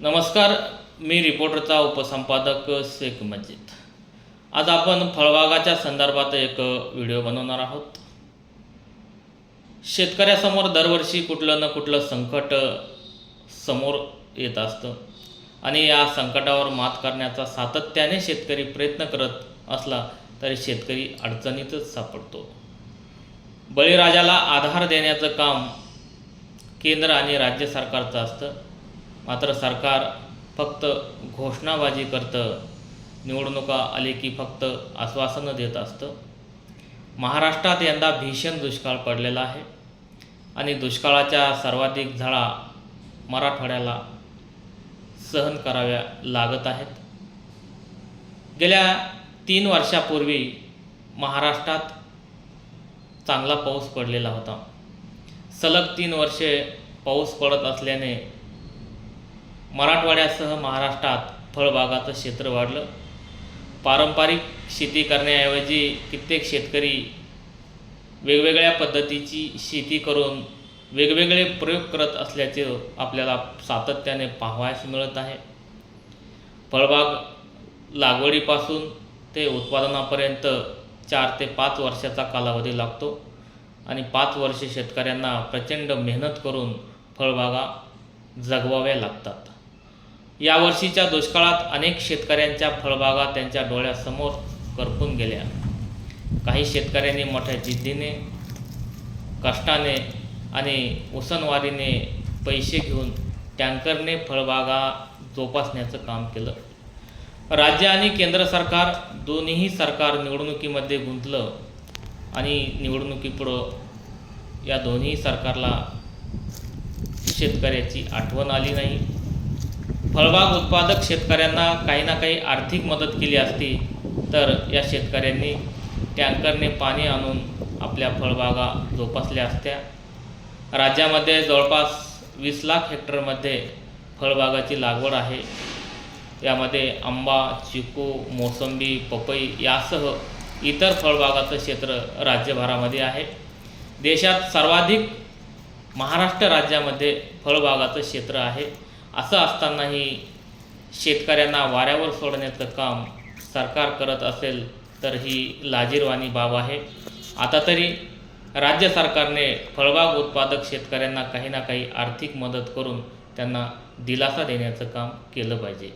नमस्कार मी रिपोर्टरचा उपसंपादक शेख मजिद. आज आपण फळबागाच्या संदर्भात एक व्हिडिओ बनवणार आहोत. शेतकऱ्यासमोर दरवर्षी कुठलं ना कुठलं संकट समोर येत असतं आणि या संकटावर मात करण्याचा सातत्याने शेतकरी प्रयत्न करत असला तरी शेतकरी अडचणीतच सापडतो. बळीराजाला आधार देण्याचं काम केंद्र आणि राज्य सरकारचं असतं. मात्र सरकार फक्त घोषणाबाजी करतं निवडणुका आली की फक्त आश्वासनं देत असतं. महाराष्ट्रात यंदा भीषण दुष्काळ पडलेला आहे आणि दुष्काळाच्या सर्वाधिक झळा मराठवाड्याला सहन कराव्या लागत आहेत. गेल्या तीन वर्षापूर्वी महाराष्ट्रात चांगला पाऊस पडलेला होता. सलग तीन वर्षे पाऊस पडत असल्याने मराठवाड्यासह महाराष्ट्रात फळबागाचं क्षेत्र वाढलं. पारंपरिक शेती करण्याऐवजी कित्येक शेतकरी वेगवेगळ्या पद्धतीची शेती करून वेगवेगळे प्रयोग करत असल्याचे आपल्याला सातत्याने पाहावयास मिळत आहे. फळबाग लागवडीपासून ते उत्पादनापर्यंत चार ते पाच वर्षाचा कालावधी लागतो आणि पाच वर्षे शेतकऱ्यांना प्रचंड मेहनत करून फळबागा जगवाव्या लागतात. यावर्षीच्या दुष्काळात अनेक शेतकऱ्यांच्या फळबागा त्यांच्या डोळ्यासमोर करपून गेल्या. काही शेतकऱ्यांनी मोठ्या जिद्दीने कष्टाने आणि उसनवारीने पैसे घेऊन टँकरने फळबागा जोपासण्याचं काम केलं. राज्य आणि केंद्र सरकार दोन्हीही सरकार निवडणुकीमध्ये गुंतलं आणि निवडणुकीपुढं या दोन्ही सरकारला शेतकऱ्याची आठवण आली नाही. फळबाग उत्पादक शेतकऱ्यांना काही ना काही आर्थिक मदत केली असती तर या शेतकऱ्यांनी टँकरने पाणी आणून आपल्या फळबागा जोपासल्या असत्या. राज्यामध्ये जवळपास वीस लाख हेक्टरमध्ये फळबागाची लागवड आहे. यामध्ये आंबा चिकू मोसंबी पपई यासह इतर फळबागाचं क्षेत्र राज्यभरामध्ये आहे. देशात सर्वाधिक महाराष्ट्र राज्यामध्ये फळबागाचं क्षेत्र आहे. असं असतानाही शेतकऱ्यांना वाऱ्यावर सोडण्याचं काम सरकार करत असेल तर ही लाजीरवाणी बाब आहे. आता तरी राज्य सरकारने फळबाग उत्पादक शेतकऱ्यांना काही ना काही आर्थिक मदत करून त्यांना दिलासा देण्याचं काम केलं पाहिजे.